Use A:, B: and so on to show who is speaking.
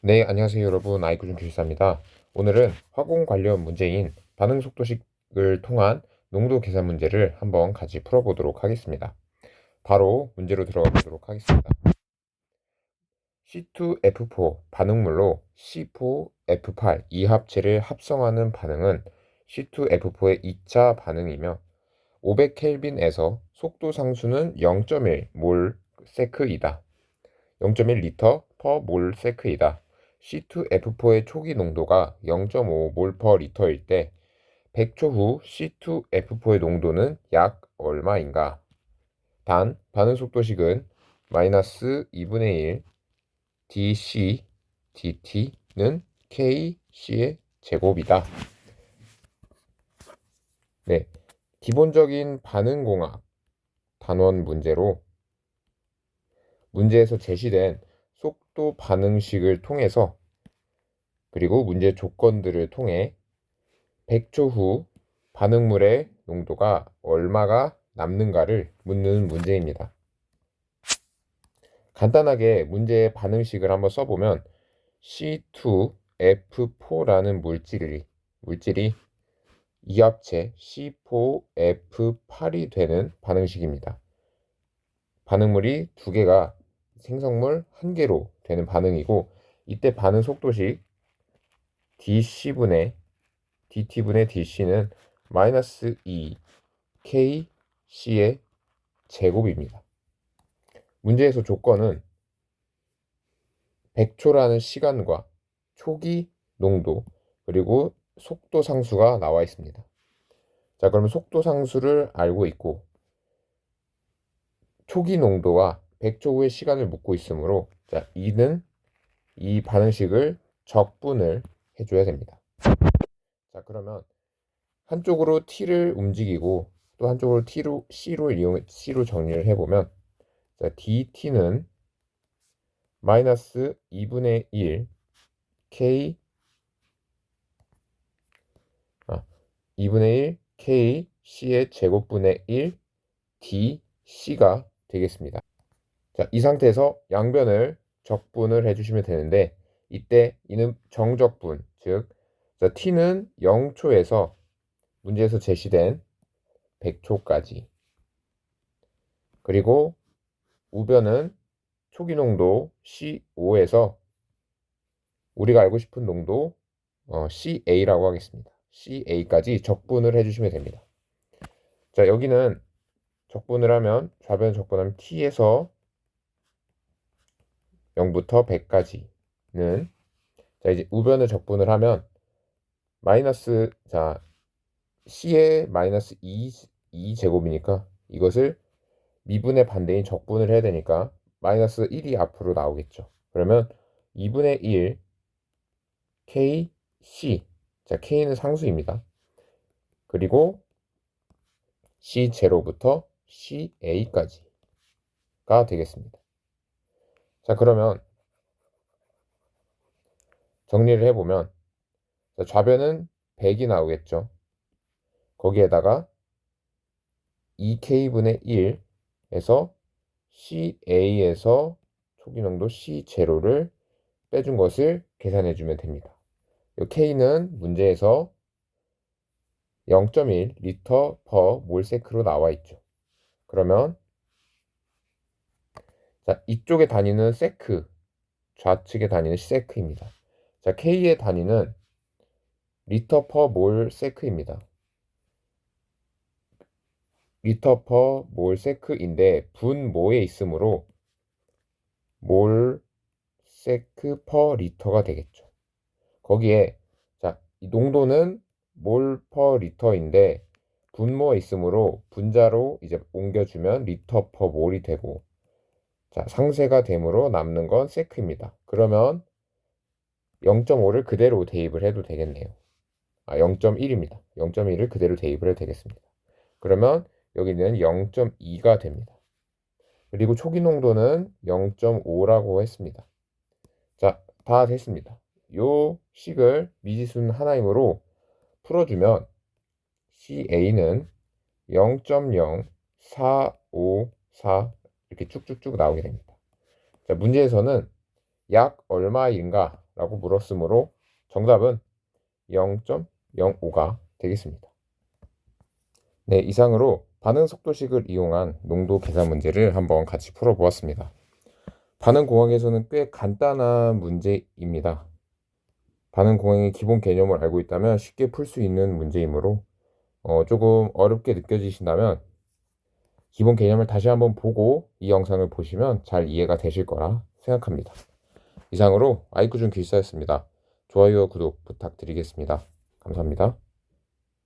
A: 네, 안녕하세요 여러분. 아이쿠준 교실사입니다. 오늘은 화공 관련 문제인 반응 속도식을 통한 농도 계산 문제를 한번 같이 풀어보도록 하겠습니다. 바로 문제로 들어가 보도록 하겠습니다. C2F4 반응물로 C4F8 이 합체를 합성하는 반응은 C2F4의 2차 반응이며 500켈빈에서 속도 상수는 0.1몰 세크이다. 0.1 리터 퍼몰 세크이다. C2F4의 초기 농도가 0.5몰 퍼 리터일 때 100초 후 C2F4의 농도는 약 얼마인가? 단 반응 속도식은 마이너스 2분의 1 dc dt는 kc의 제곱이다. 네, 기본적인 반응공학 단원 문제로 문제에서 제시된 속도 반응식을 통해서 그리고 문제 조건들을 통해 100초 후 반응물의 농도가 얼마가 남는가를 묻는 문제입니다. 간단하게 문제의 반응식을 한번 써보면 C2F4라는 물질이 물질이 이합체 C4F8이 되는 반응식입니다. 반응물이 두 개가 생성물 한 개로 되는 반응이고 이때 반응 속도식 dc분의 dt분의 dc는 마이너스 2 kc의 제곱입니다. 문제에서 조건은 100초라는 시간과 초기 농도 그리고 속도 상수가 나와 있습니다. 자, 그러면 속도 상수를 알고 있고 초기 농도와 100초 후의 시간을 묻고 있으므로 자, 이는 이 반응식을 적분을 해줘야 됩니다. 자, 그러면 한쪽으로 t를 움직이고 또 한쪽으로 t로 c로 이용 c로 정리를 해보면 자, dt는 마이너스 2분의 1 k 아, 2분의 1 k c의 제곱분의 1 d c가 되겠습니다. 자, 이 상태에서 양변을 적분을 해주시면 되는데 이때 이는 정적분, 즉 자, t는 0초에서 문제에서 제시된 100초까지 그리고 우변은 초기 농도 C5에서 우리가 알고 싶은 농도 어, CA라고 하겠습니다. CA까지 적분을 해주시면 됩니다. 자 여기는 적분을 하면 좌변 적분하면 T에서 0부터 100까지는 자 이제 우변을 적분을 하면 마이너스 자 C의 마이너스 2, 2 제곱이니까 이것을 미분의 반대인 적분을 해야 되니까 마이너스 1이 앞으로 나오겠죠. 그러면 2분의 1 KC 자 K는 상수입니다. 그리고 C0부터 CA까지가 되겠습니다. 자, 그러면 정리를 해보면 좌변은 100이 나오겠죠. 거기에다가 2K분의 1에서 CA에서 초기농도 C0를 빼준 것을 계산해 주면 됩니다. K는 문제에서 0.1 리터 퍼 몰세크로 나와 있죠. 그러면 자, 이쪽의 단위는 세크, 좌측의 단위는 세크입니다. 자, K의 단위는 리터 퍼 몰 세크입니다. 리터 퍼 몰 세크인데 분 모에 있으므로 몰 세크 퍼 리터가 되겠죠. 거기에 자, 이 농도는 몰 퍼 리터인데 분모에 있으므로 분자로 이제 옮겨주면 리터 퍼 몰이 되고 자, 상세가 됨으로 남는 건 세크입니다. 그러면 0.5를 그대로 대입을 해도 되겠네요. 아, 0.1입니다. 0.1을 그대로 대입을 해도 되겠습니다. 그러면 여기는 0.2가 됩니다. 그리고 초기 농도는 0.5라고 했습니다. 자, 다 됐습니다. 요 식을 미지수는 하나이므로 풀어주면 CA는 0.0454 이렇게 쭉쭉쭉 나오게 됩니다. 자, 문제에서는 약 얼마인가 라고 물었으므로 정답은 0.05가 되겠습니다. 네, 이상으로 반응 속도식을 이용한 농도 계산 문제를 한번 같이 풀어보았습니다. 반응 공학에서는 꽤 간단한 문제입니다. 반응 공학의 기본 개념을 알고 있다면 쉽게 풀 수 있는 문제이므로 어, 조금 어렵게 느껴지신다면 기본 개념을 다시 한번 보고 이 영상을 보시면 잘 이해가 되실 거라 생각합니다. 이상으로 아이쿠준 길사였습니다. 좋아요와 구독 부탁드리겠습니다. 감사합니다.